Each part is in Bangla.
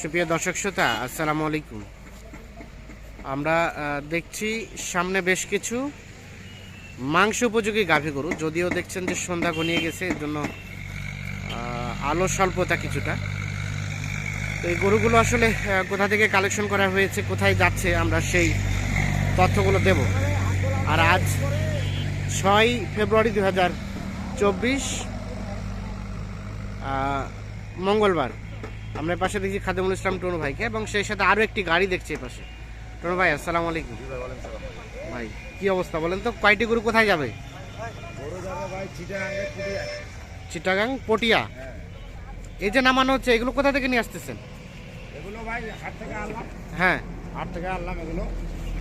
সুপ্রিয় দর্শক শ্রোতা, আসসালামু আলাইকুম। আমরা দেখছি সামনে বেশ কিছু মাংস উপযোগী গাভী গরু, যদিও দেখছেন যে সন্ধ্যা ঘনিয়ে গেছে, এর জন্য আলো স্বল্পতা কিছুটা। তো এই গরুগুলো আসলে কোথা থেকে কালেকশন করা হয়েছে, কোথায় যাচ্ছে, আমরা সেই তথ্যগুলো দেব। আর আজ ছয় ফেব্রুয়ারি দু হাজার চব্বিশ মঙ্গলবার। আমরা পাশে দেখছি খাদেমুল ইসলাম টনু ভাইকে এবং সেই সাথে আরও একটি গাড়ি দেখছি পাশে। টনু ভাই আসসালামু আলাইকুম। ভাই কি অবস্থা বলেন তো? কয়টি গরু কোথায় যাবে? চিটাগাং পটিয়া। এই যে নামানো হচ্ছে এগুলো কোথা থেকে নিয়ে আসতেছেন? হ্যাঁ। হাট থেকে আনলাম এগুলো।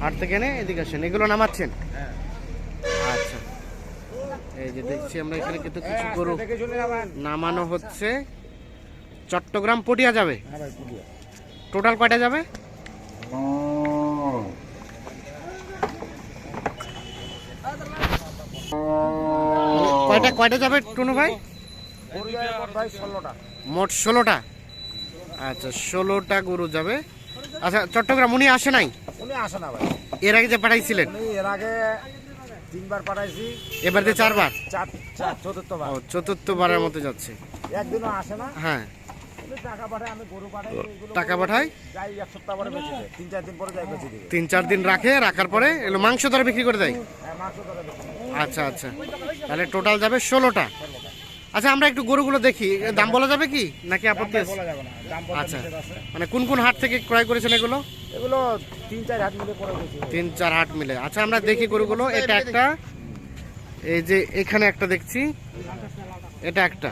হাট থেকে এনে এদিকে আসেন। এগুলো নামাচ্ছেন? হ্যাঁ। আচ্ছা। এই যে দেখছি আমরা এখানে কিন্তু কিছু গরু চলে যাবেন নামানো হচ্ছে। চট্টগ্রাম পটিয়া যাবে? হ্যাঁ টোটাল কয়টা যাবে? কয়টা কয়টা যাবে টুনু ভাই? মোট ষোলোটা। আচ্ছা ষোলোটা গরু যাবে। আচ্ছা চট্টগ্রাম উনি আসে নাই? উনি আসে না ভাই। এর আগে যে পাঠাইছিলেন? এর আগে তিনবার পাঠাইছি। এবার যে চারবার? চার চার চতুর্থবার। ও চতুর্থবারের মতো যাচ্ছে। একদিনও আসে না। হ্যাঁ। টাকা পাঠায় পাঠাই তিন চার দিন পরে যাই বেঁচে দিবে তিন চার দিন রাখে রাখার পরে এগুলো মাংস বিক্রি করে দেয়? হ্যাঁ মাংস করে দেয়। আচ্ছা আচ্ছা। তাহলে টোটাল যাবে ষোলোটা। আচ্ছা আমরা একটু গরুগুলো দেখি। দাম বলা যাবে কি? নাকি আপত্তি দাম আছে? বলা যাবে না। দাম বলতে আচ্ছা। মানে কোন কোন হাট থেকে ক্রয় করেছেন এগুলো? এগুলো তিন চার হাত মিলে তিন চার হাট মিলে। আচ্ছা আমরা দেখি গরুগুলো। এটা একটা। এই যে এখানে একটা দেখছি। এটা একটা।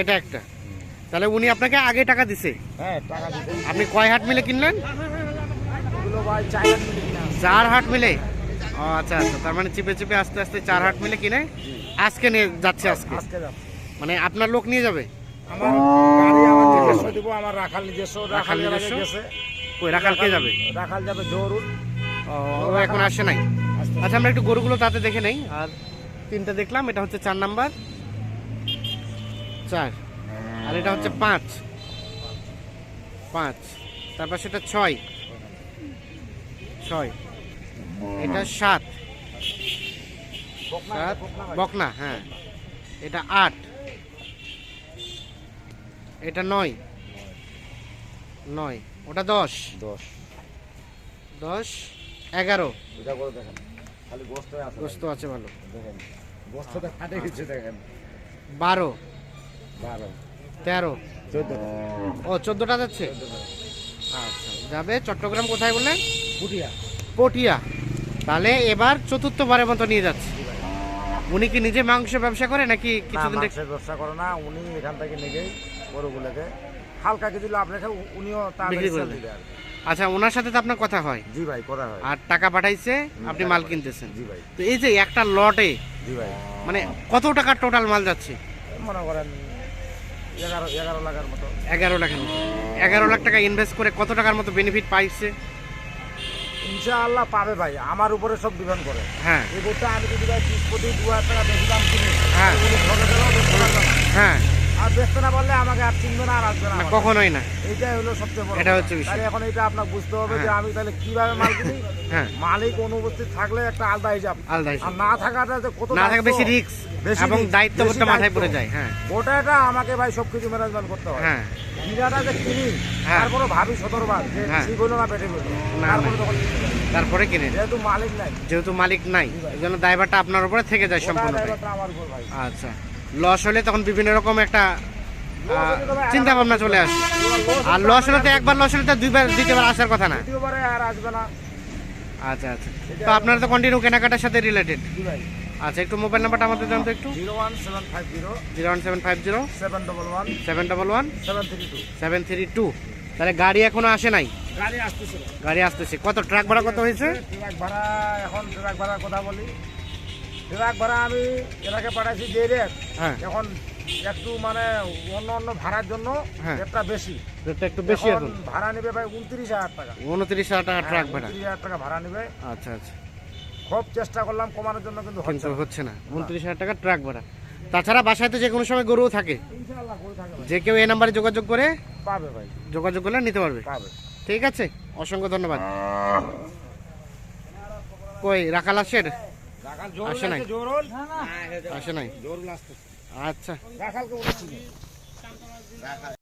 এটা একটা। তাহলে উনি আপনাকে আগে টাকা দিছে। হ্যাঁ টাকা আপনি কয় হাট মিলে কিনলেন? চার হাট মিলে ও আচ্ছা আচ্ছা তার মানে চিপে চিপে আস্তে আস্তে চার হাট মিলে কিনে আজকে নিয়ে যাচ্ছে আজকে। আজকে মানে আপনার লোক নিয়ে যাবে? আমার গাড়ি আমার নিজস্ব দিব আমার রাখাল নিজস্ব রাখাল নিজস্ব? কই রাখাল কে যাবে? রাখাল যাবে ও এখন আসে নাই? আচ্ছা আমরা একটু গরুগুলো তাতে দেখে নেই। আর তিনটা দেখলাম এটা হচ্ছে চার নাম্বার। চার। আর এটা হচ্ছে পাঁচ। পাঁচ। তারপর সেটা ছয়। ছয়। এটা সাত। সাত বকনা হ্যাঁ। এটা আট। এটা নয়। নয়। ওটা দশ। দশ। দশ এগারো। গোস্ত আছে ভালো। বারো। তেরো। ও চোদ্দোটা যাচ্ছে? আচ্ছা যাবে। চট্টগ্রাম কোথায় বললেন? ফুটিয়া পটিয়া। তাহলে এবার চতুর্থবারের মতো নিয়ে যাচ্ছে। উনি কি নিজে মাংস ব্যবসা করে নাকি কিছুদিন ব্যবসা করে না উনি এখান থেকে নিয়ে গরুগুলোকে হালকা কিছু লাভ রেখে উনিও তার বিক্রি করে আচ্ছা ওনার সাথে তো আপনার কথা হয়? জি ভাই করা হয়। আর টাকা পাঠাইছে আপনি মাল কিনতেছেন। জি ভাই। তো এই যে একটা লটে জি ভাই। মানে কত টাকার টোটাল মাল যাচ্ছে? মনে করেন এগারো এগারো লাখের মতো। এগারো লাখের মতো। এগারো লাখ টাকা ইনভেস্ট করে কত টাকার মতো বেনিফিট পাইছে? ইনশাআল্লাহ পাবে ভাই আমার উপরে সব ডিপেন্ড করে। হ্যাঁ। এই গোটা আমি যদি ভাই তিরিশ কোটি দু হাজার টাকা বেশি দাম কিনি হ্যাঁ। হ্যাঁ। আর না পারলে আমাকে আর চিনবে না আর আসবে না। কখনোই না। এইটাই হলো সবচেয়ে বড় এটা হচ্ছে বিষয়। এখন এটা বুঝতে হবে যে হ্যাঁ। আমি তাহলে কীভাবে মাল কিনি? হ্যাঁ। মালিক অনুপস্থিত থাকলে একটা আলাদা হিসাব। আলাদা আর না থাকাটা যে কত না থাকে বেশি রিস্ক এবং মাথায়। পড়ে যায় হ্যাঁ। আমাকে ভাই সবকিছু ম্যানেজমেন্ট করতে হয়। হ্যাঁ। কিনাটা যে কিনি হ্যাঁ। তারপরে ভাবি সতর্কবার যে। ঠিক হলো না পেটে হলো না, তারপরে। তখন তারপরে কিনে। যেহেতু মালিক নাই। যেহেতু মালিক নাই এই জন্য দায়ভারটা আপনার উপরে থেকে যায় সম্পূর্ণ আমার উপর ভাই। আচ্ছা। লস হলে তখন বিভিন্ন রকম একটা চিন্তা ভাবনা চলে আসে। আর লস হলে তো একবার লস হলে তো দুইবার দ্বিতীয়বার আসার কথা না। আর আসবে না। আচ্ছা আচ্ছা। তো আপনার তো কন্টিনিউ কেনাকাটার সাথে রিলেটেড আচ্ছা একটু মোবাইল নাম্বারটা আমাদের জানতো একটু। Zero one seven five zero. Zero one seven five zero. Seven double one. Seven double one. Seven three two. Seven three two. তাহলে গাড়ি এখনও আসে নাই? গাড়ি আসতেছিল গাড়ি আসতেছে। কত ট্রাক ভাড়া কত হয়েছে? ট্রাক ভাড়া এখন ট্রাক ভাড়ার কথা বলি। ট্রাক ভাড়া আমি এলাকে পাঠাইছি যে রেট হ্যাঁ। এখন একটু মানে অন্য অন্য ভাড়ার জন্য হ্যাঁ। রেটটা বেশি। রেটটা একটু বেশি এখন ভাড়া নেবে ভাই উনত্রিশ হাজার টাকা। উনত্রিশ হাজার টাকা ট্রাক ভাড়া? উনত্রিশ হাজার টাকা ভাড়া নেবে। আচ্ছা আচ্ছা। খুব চেষ্টা করলাম কমানোর জন্য কিন্তু হচ্ছে কিন্তু না। হচ্ছে না। উনত্রিশ হাজার টাকা ট্রাক ভাড়া। তাছাড়া বাসায় তো যে কোনো সময় গরুও থাকে। গরু থাকে যে কেউ এই নাম্বারে যোগাযোগ করে পাবে ভাই। যোগাযোগ করলে নিতে পারবে। পাবে। ঠিক আছে? অসংখ্য ধন্যবাদ। কই রাখাল আসের আসে নাই। আসে নাই? আচ্ছা।